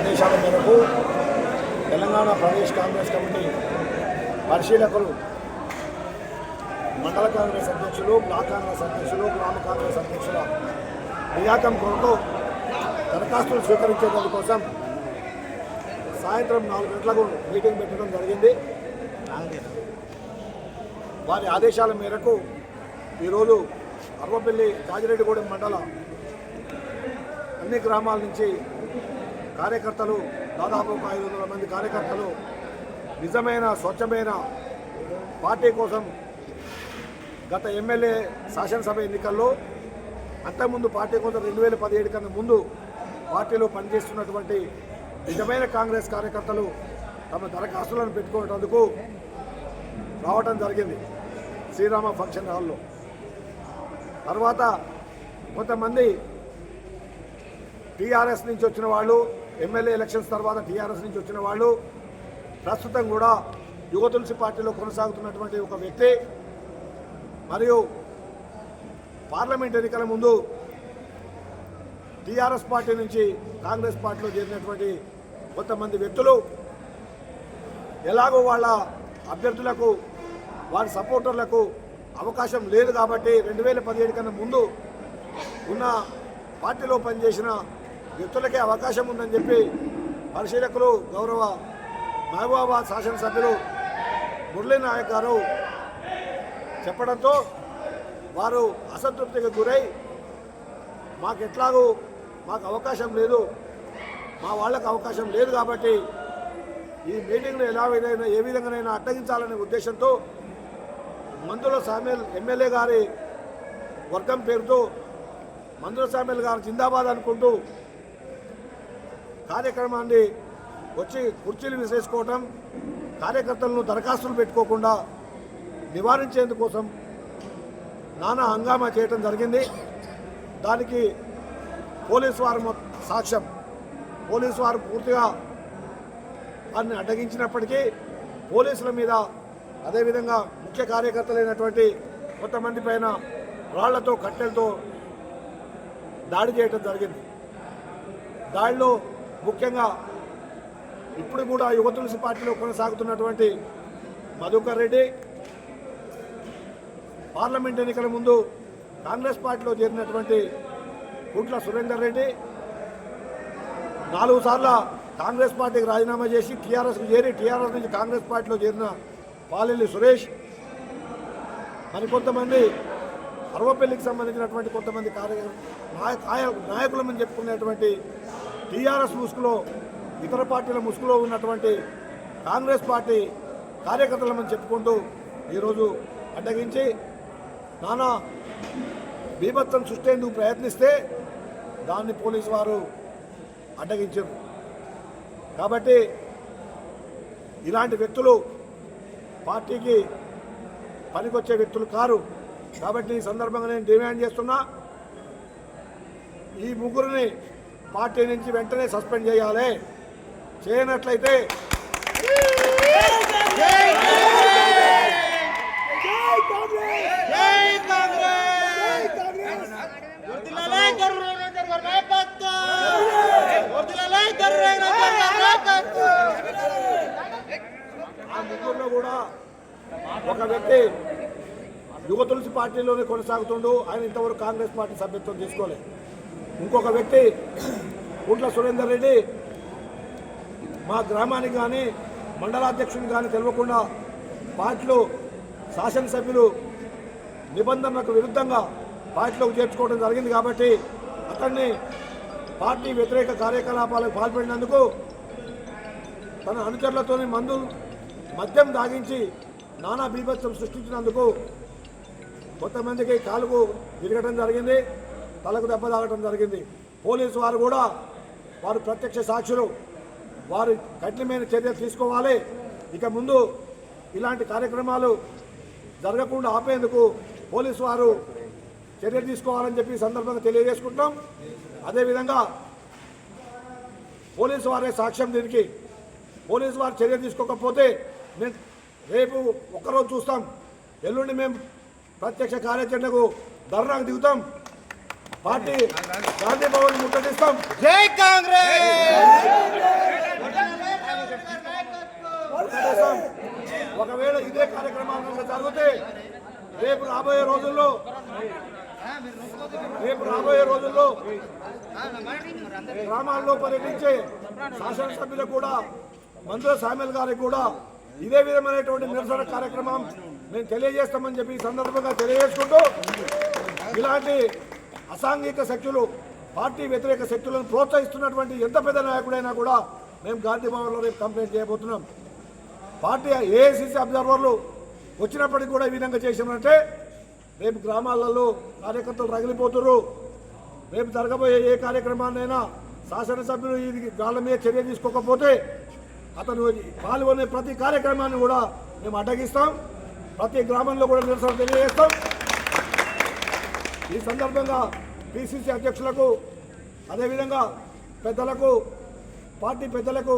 ఆదేశాల మేరకు తెలంగాణ ప్రదేశ్ కాంగ్రెస్ కమిటీ పరిశీలకులు మండల కాంగ్రెస్ అధ్యక్షులు బ్లాక్ కాంగ్రెస్ అధ్యక్షులు గ్రామ కాంగ్రెస్ అధ్యక్షుల నియాకం కొరకు దరఖాస్తులు స్వీకరించేందుకు కోసం సాయంత్రం నాలుగు గంటలకు మీటింగ్ పెట్టడం జరిగింది. వారి ఆదేశాల మేరకు ఈరోజు అర్వపల్లి కాజిరెడ్డిగూడెం మండల అన్ని గ్రామాల నుంచి కార్యకర్తలు దాదాపు ఒక ఐదు వందల మంది కార్యకర్తలు నిజమైన స్వచ్ఛమైన పార్టీ కోసం గత ఎమ్మెల్యే శాసనసభ ఎన్నికల్లో అంతకుముందు పార్టీ కోసం రెండు వేల పదిహేడు కన్నా ముందు పార్టీలో పనిచేస్తున్నటువంటి నిజమైన కాంగ్రెస్ కార్యకర్తలు తమ దరఖాస్తులను పెట్టుకునేందుకు రావటం జరిగింది శ్రీరామ ఫంక్షన్ హాల్లో. తర్వాత కొంతమంది టీఆర్ఎస్ నుంచి వచ్చిన వాళ్ళు ఎమ్మెల్యే ఎలక్షన్స్ తర్వాత టీఆర్ఎస్ నుంచి వచ్చిన వాళ్ళు ప్రస్తుతం కూడా యువ తులసి పార్టీలో కొనసాగుతున్నటువంటి ఒక వ్యక్తి. మరియు పార్లమెంట్ ఎన్నికల ముందు టీఆర్ఎస్ పార్టీ నుంచి కాంగ్రెస్ పార్టీలో చేరినటువంటి కొంతమంది వ్యక్తులు ఎలాగో వాళ్ళ అభ్యర్థులకు వారి సపోర్టర్లకు అవకాశం లేదు కాబట్టి రెండు వేల పదిహేడు కన్నా ముందు ఉన్న పార్టీలో పనిచేసిన వ్యక్తులకే అవకాశం ఉందని చెప్పి పరిశీలకులు గౌరవ మహబూబాబాద్ శాసనసభ్యులు మురళీ నాయక్ గారు చెప్పడంతో వారు అసంతృప్తికి గురై మాకు ఎట్లాగూ మాకు అవకాశం లేదు మా వాళ్ళకు అవకాశం లేదు కాబట్టి ఈ మీటింగ్ను ఎలా విధంగా ఏ విధంగానైనా అడ్డగించాలనే ఉద్దేశంతో మందుల సామ్యల్ ఎమ్మెల్యే గారి వర్గం పేరుతో మందుల సామ్యల్ గారు జిందాబాద్ అనుకుంటూ కార్యక్రమాన్ని వచ్చి కుర్చీలు విసేసుకోవటం కార్యకర్తలను దరఖాస్తులు పెట్టుకోకుండా నివారించేందుకోసం నానా హంగామా చేయటం జరిగింది. దానికి పోలీసు వారు సాక్ష్యం. పోలీసు వారు పూర్తిగా వారిని అడ్డగించినప్పటికీ పోలీసుల మీద అదేవిధంగా ముఖ్య కార్యకర్తలైనటువంటి కొంతమంది పైన రాళ్ళతో కట్టెలతో దాడి చేయటం జరిగింది. దాడిలో ముఖ్యంగా ఇప్పుడు కూడా యువ తులసి పార్టీలో కొనసాగుతున్నటువంటి మధుకర్ రెడ్డి పార్లమెంట్ ఎన్నికల ముందు కాంగ్రెస్ పార్టీలో చేరినటువంటి కుట్ల సురేందర్ రెడ్డి నాలుగు సార్లు కాంగ్రెస్ పార్టీకి రాజీనామా చేసి టీఆర్ఎస్కి చేరి టీఆర్ఎస్ నుంచి కాంగ్రెస్ పార్టీలో చేరిన పాలెల్లి సురేష్ మరికొంతమంది అరవపల్లికి సంబంధించినటువంటి కొంతమంది కార్య నాయకులమని చెప్పుకునేటువంటి టీఆర్ఎస్ ముసుగులో ఇతర పార్టీల ముసుగులో ఉన్నటువంటి కాంగ్రెస్ పార్టీ కార్యకర్తలమని చెప్పుకుంటూ ఈరోజు అడ్డగించి నానా బీభత్సం సృష్టేందుకు ప్రయత్నిస్తే దాన్ని పోలీసు వారు అడ్డగించారు. కాబట్టి ఇలాంటి వ్యక్తులు పార్టీకి పనికొచ్చే వ్యక్తులు కారు. కాబట్టి ఈ సందర్భంగా నేను డిమాండ్ చేస్తున్నా ఈ ముగ్గురిని పార్టీ నుంచి వెంటనే సస్పెండ్ చేయాలి. చేయనట్లయితే ఆ ముగ్గురులో కూడా ఒక వ్యక్తి యువ తులసి పార్టీలోనే కొనసాగుతుండు. ఆయన ఇంతవరకు కాంగ్రెస్ పార్టీ సభ్యత్వం తీసుకోలేదు. ఇంకొక వ్యక్తి కుట్ల సురేందర్ రెడ్డి మా గ్రామానికి కానీ మండలాధ్యక్షుని కానీ తెలియకుండా పార్టీలో శాసనసభ్యులు నిబంధనలకు విరుద్ధంగా పార్టీలోకి చేర్చుకోవడం జరిగింది కాబట్టి అతన్ని పార్టీ వ్యతిరేక కార్యకలాపాలకు పాల్పడినందుకు తన అనుచరులతో మందు మద్యం దాగించి నానా బీభత్సం సృష్టించినందుకు కొంతమందికి కాలుకు తిరగడం జరిగింది. తలకు దెబ్బ తాగటం జరిగింది. పోలీసు వారు కూడా వారు ప్రత్యక్ష సాక్షులు. వారు కఠినమైన చర్యలు తీసుకోవాలి. ఇక ముందు ఇలాంటి కార్యక్రమాలు జరగకుండా ఆపేందుకు పోలీసు వారు చర్యలు తీసుకోవాలని చెప్పి సందర్భంగా తెలియజేసుకుంటాం. అదేవిధంగా పోలీసు వారే సాక్ష్యం దీనికి. పోలీసు వారు చర్య తీసుకోకపోతే మేము రేపు ఒక్కరోజు చూస్తాం. ఎల్లుండి మేము ప్రత్యక్ష కార్యాచరణకు ధర్నాకు దిగుతాం. పార్టీ గాంధీ భవన్ ముట్టడిస్తాం. జై కాంగ్రెస్! ఒకవేళ ఇదే కార్యక్రమాలు జరిగితే రేపు రాబోయే రోజుల్లో రేపు రాబోయే రోజుల్లో గ్రామాల్లో పర్యటించే శాసనసభ్యులకు కూడా మంత్రుల సామెల్ గారికి కూడా ఇదే విధమైనటువంటి నిరసన కార్యక్రమం మేము తెలియజేస్తామని చెప్పి ఈ సందర్భంగా తెలియజేసుకుంటూ ఇలాంటి అసాంఘిక శక్తులు పార్టీ వ్యతిరేక శక్తులను ప్రోత్సహిస్తున్నటువంటి ఎంత పెద్ద నాయకుడైనా కూడా మేము గాంధీ భవన్లో రేపు కంప్లైంట్ చేయబోతున్నాం. పార్టీ ఏఐసిసి అబ్జర్వర్లు వచ్చినప్పటికీ కూడా ఈ విధంగా చేసినారంటే రేపు గ్రామాలలో కార్యకర్తలు రగిలిపోతున్నారు రేపు జరగబోయే ఏ కార్యక్రమాన్నైనా శాసనసభ్యులు ఇది వాళ్ళ మీద చర్య తీసుకోకపోతే అతను పాల్గొనే ప్రతి కార్యక్రమాన్ని కూడా మేము అడ్డగిస్తాం. ప్రతి గ్రామంలో కూడా నిరసన తెలియజేస్తాం. ఈ సందర్భంగా పిసిసి అధ్యక్షులకు అదేవిధంగా పెద్దలకు పార్టీ పెద్దలకు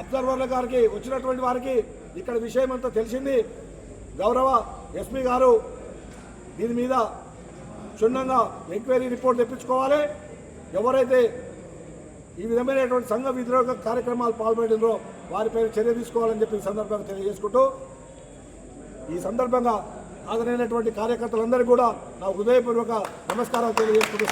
అబ్జర్వర్ల గారికి వచ్చినటువంటి వారికి ఇక్కడ విషయం అంతా తెలిసింది. గౌరవ ఎస్పీ గారు దీని మీద క్షుణ్ణంగా ఎంక్వైరీ రిపోర్ట్ తెప్పించుకోవాలి. ఎవరైతే ఈ విధమైనటువంటి సంఘ విద్రోహ కార్యక్రమాలు పాల్పడినరో వారిపై చర్య తీసుకోవాలని చెప్పి సందర్భంగా తెలియజేసుకుంటూ ఈ సందర్భంగా హాజరైనటువంటి కార్యకర్తలందరికీ కూడా నా హృదయపూర్వక నమస్కారాలు తెలియజేసుకుంటూ